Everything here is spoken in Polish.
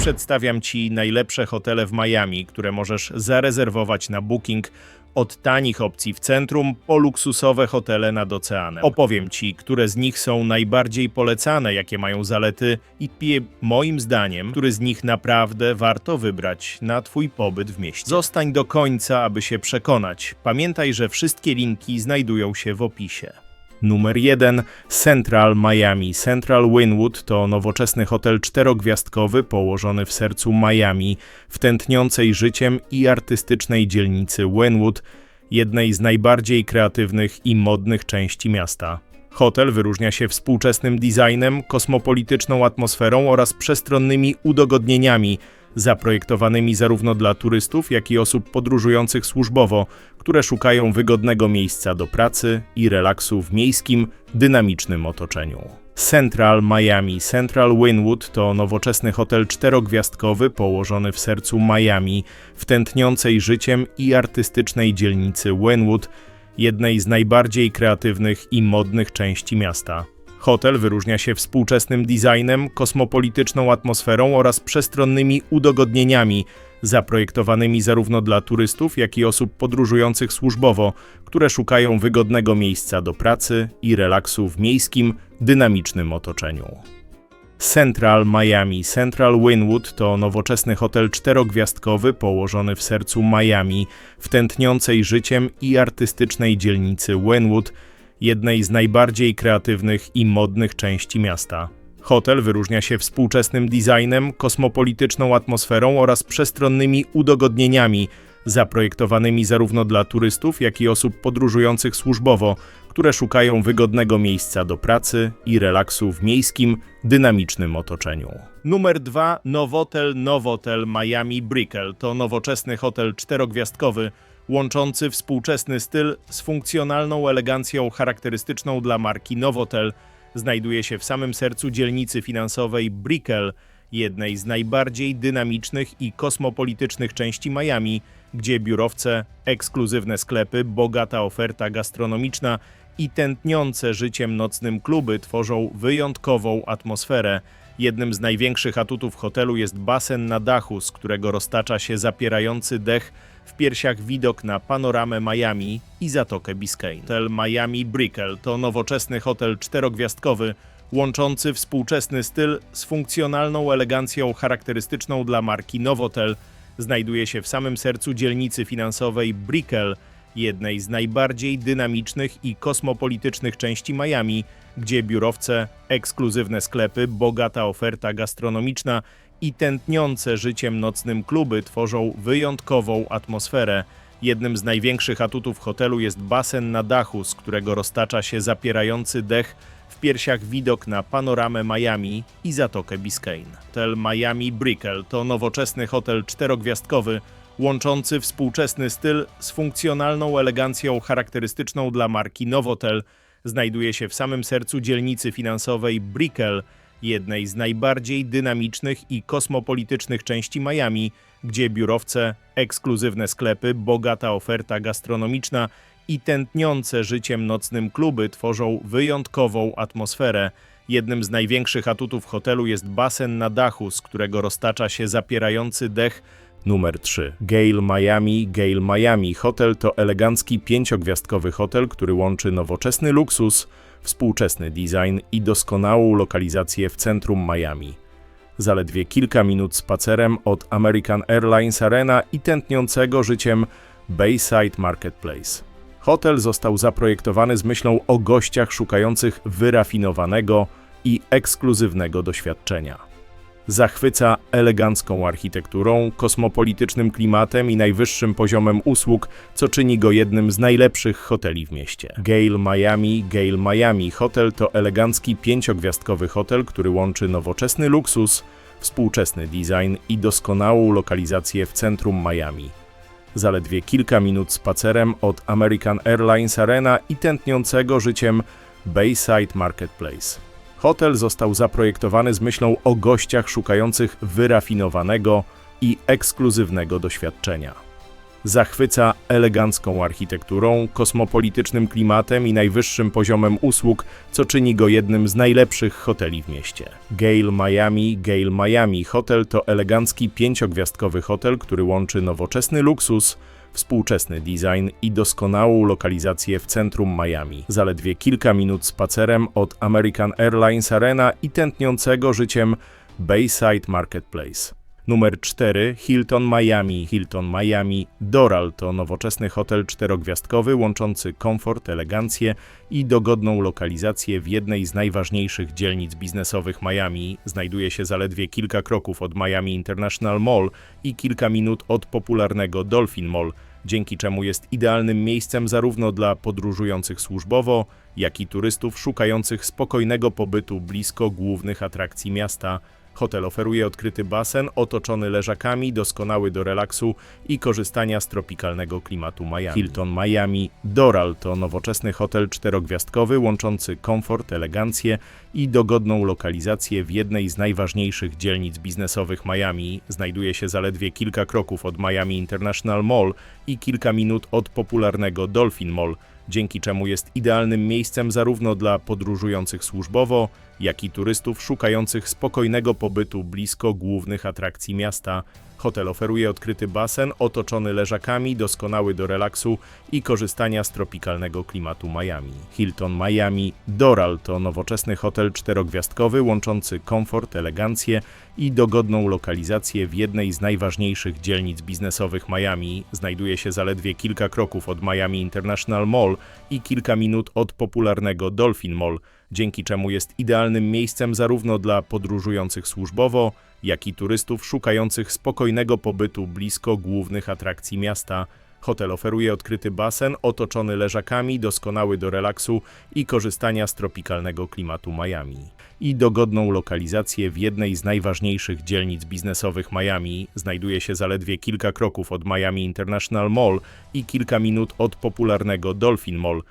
przedstawiam Ci najlepsze hotele w Miami, które możesz zarezerwować na Booking od tanich opcji w centrum po luksusowe hotele nad oceanem. Opowiem Ci, które z nich są najbardziej polecane, jakie mają zalety i pie, moim zdaniem, który z nich naprawdę warto wybrać na Twój pobyt w mieście. Zostań do końca, aby się przekonać. Pamiętaj, że wszystkie linki znajdują się w opisie. Numer 1 Central Miami. Central Wynwood to nowoczesny hotel czterogwiazdkowy położony w sercu Miami, w tętniącej życiem i artystycznej dzielnicy Wynwood, jednej z najbardziej kreatywnych i modnych części miasta. Hotel wyróżnia się współczesnym designem, kosmopolityczną atmosferą oraz przestronnymi udogodnieniami, zaprojektowanymi zarówno dla turystów, jak i osób podróżujących służbowo, które szukają wygodnego miejsca do pracy i relaksu w miejskim, dynamicznym otoczeniu. Central Miami Central Wynwood to nowoczesny hotel czterogwiazdkowy położony w sercu Miami, w tętniącej życiem i artystycznej dzielnicy Wynwood, jednej z najbardziej kreatywnych i modnych części miasta. Hotel wyróżnia się współczesnym designem, kosmopolityczną atmosferą oraz przestronnymi udogodnieniami, zaprojektowanymi zarówno dla turystów, jak i osób podróżujących służbowo, które szukają wygodnego miejsca do pracy i relaksu w miejskim, dynamicznym otoczeniu. Central Miami Central Wynwood to nowoczesny hotel czterogwiazdkowy położony w sercu Miami, w tętniącej życiem i artystycznej dzielnicy Wynwood, jednej z najbardziej kreatywnych i modnych części miasta. Hotel wyróżnia się współczesnym designem, kosmopolityczną atmosferą oraz przestronnymi udogodnieniami, zaprojektowanymi zarówno dla turystów, jak i osób podróżujących służbowo, które szukają wygodnego miejsca do pracy i relaksu w miejskim, dynamicznym otoczeniu. Numer 2 Nowotel Nowotel Miami Brickell to nowoczesny hotel czterogwiazdkowy łączący współczesny styl z funkcjonalną elegancją charakterystyczną dla marki Novotel, znajduje się w samym sercu dzielnicy finansowej Brickell, jednej z najbardziej dynamicznych i kosmopolitycznych części Miami, gdzie biurowce, ekskluzywne sklepy, bogata oferta gastronomiczna i tętniące życiem nocnym kluby tworzą wyjątkową atmosferę. Jednym z największych atutów hotelu jest basen na dachu, z którego roztacza się zapierający dech w piersiach widok na panoramę Miami i Zatokę Biscayne. Hotel Miami Brickell to nowoczesny hotel czterogwiazdkowy, łączący współczesny styl z funkcjonalną elegancją charakterystyczną dla marki Novotel. Znajduje się w samym sercu dzielnicy finansowej Brickell, jednej z najbardziej dynamicznych i kosmopolitycznych części Miami, gdzie biurowce, ekskluzywne sklepy, bogata oferta gastronomiczna i tętniące życiem nocnym kluby tworzą wyjątkową atmosferę. Jednym z największych atutów hotelu jest basen na dachu, z którego roztacza się zapierający dech w piersiach widok na panoramę Miami i Zatokę Biscayne. Hotel Miami Brickell to nowoczesny hotel czterogwiazdkowy, łączący współczesny styl z funkcjonalną elegancją charakterystyczną dla marki Novotel. Znajduje się w samym sercu dzielnicy finansowej Brickell, jednej z najbardziej dynamicznych i kosmopolitycznych części Miami, gdzie biurowce, ekskluzywne sklepy, bogata oferta gastronomiczna i tętniące życiem nocnym kluby tworzą wyjątkową atmosferę. Jednym z największych atutów hotelu jest basen na dachu, z którego roztacza się zapierający dech Numer 3. Gale Miami Gale Miami Hotel to elegancki pięciogwiazdkowy hotel, który łączy nowoczesny luksus, współczesny design i doskonałą lokalizację w centrum Miami. Zaledwie kilka minut spacerem od American Airlines Arena i tętniącego życiem Bayside Marketplace. Hotel został zaprojektowany z myślą o gościach szukających wyrafinowanego i ekskluzywnego doświadczenia. Zachwyca elegancką architekturą, kosmopolitycznym klimatem i najwyższym poziomem usług, co czyni go jednym z najlepszych hoteli w mieście. Gale Miami Gale Miami Hotel to elegancki pięciogwiazdkowy hotel, który łączy nowoczesny luksus, współczesny design i doskonałą lokalizację w centrum Miami. Zaledwie kilka minut spacerem od American Airlines Arena i tętniącego życiem Bayside Marketplace. Hotel został zaprojektowany z myślą o gościach szukających wyrafinowanego i ekskluzywnego doświadczenia. Zachwyca elegancką architekturą, kosmopolitycznym klimatem i najwyższym poziomem usług, co czyni go jednym z najlepszych hoteli w mieście. Gale Miami Gale Miami Hotel to elegancki pięciogwiazdkowy hotel, który łączy nowoczesny luksus, współczesny design i doskonałą lokalizację w centrum Miami. Zaledwie kilka minut spacerem od American Airlines Arena i tętniącego życiem Bayside Marketplace. Numer 4 Hilton Miami. Hilton Miami Doral to nowoczesny hotel czterogwiazdkowy łączący komfort, elegancję i dogodną lokalizację w jednej z najważniejszych dzielnic biznesowych Miami. Znajduje się zaledwie kilka kroków od Miami International Mall i kilka minut od popularnego Dolphin Mall, dzięki czemu jest idealnym miejscem zarówno dla podróżujących służbowo, jak i turystów szukających spokojnego pobytu blisko głównych atrakcji miasta. Hotel oferuje odkryty basen otoczony leżakami, doskonały do relaksu i korzystania z tropikalnego klimatu Miami. Hilton Miami Doral to nowoczesny hotel czterogwiazdkowy łączący komfort, elegancję i dogodną lokalizację w jednej z najważniejszych dzielnic biznesowych Miami. Znajduje się zaledwie kilka kroków od Miami International Mall i kilka minut od popularnego Dolphin Mall, dzięki czemu jest idealnym miejscem zarówno dla podróżujących służbowo, jak i turystów szukających spokojnego pobytu blisko głównych atrakcji miasta. Hotel oferuje odkryty basen otoczony leżakami, doskonały do relaksu i korzystania z tropikalnego klimatu Miami. Hilton Miami Doral to nowoczesny hotel czterogwiazdkowy łączący komfort, elegancję i dogodną lokalizację w jednej z najważniejszych dzielnic biznesowych Miami. Znajduje się zaledwie kilka kroków od Miami International Mall i kilka minut od popularnego Dolphin Mall, dzięki czemu jest idealnym miejscem zarówno dla podróżujących służbowo, jak i turystów szukających spokojnego pobytu blisko głównych atrakcji miasta. Hotel oferuje odkryty basen otoczony leżakami, doskonały do relaksu i korzystania z tropikalnego klimatu Miami. I dogodną lokalizację w jednej z najważniejszych dzielnic biznesowych Miami. Znajduje się zaledwie kilka kroków od Miami International Mall i kilka minut od popularnego Dolphin Mall,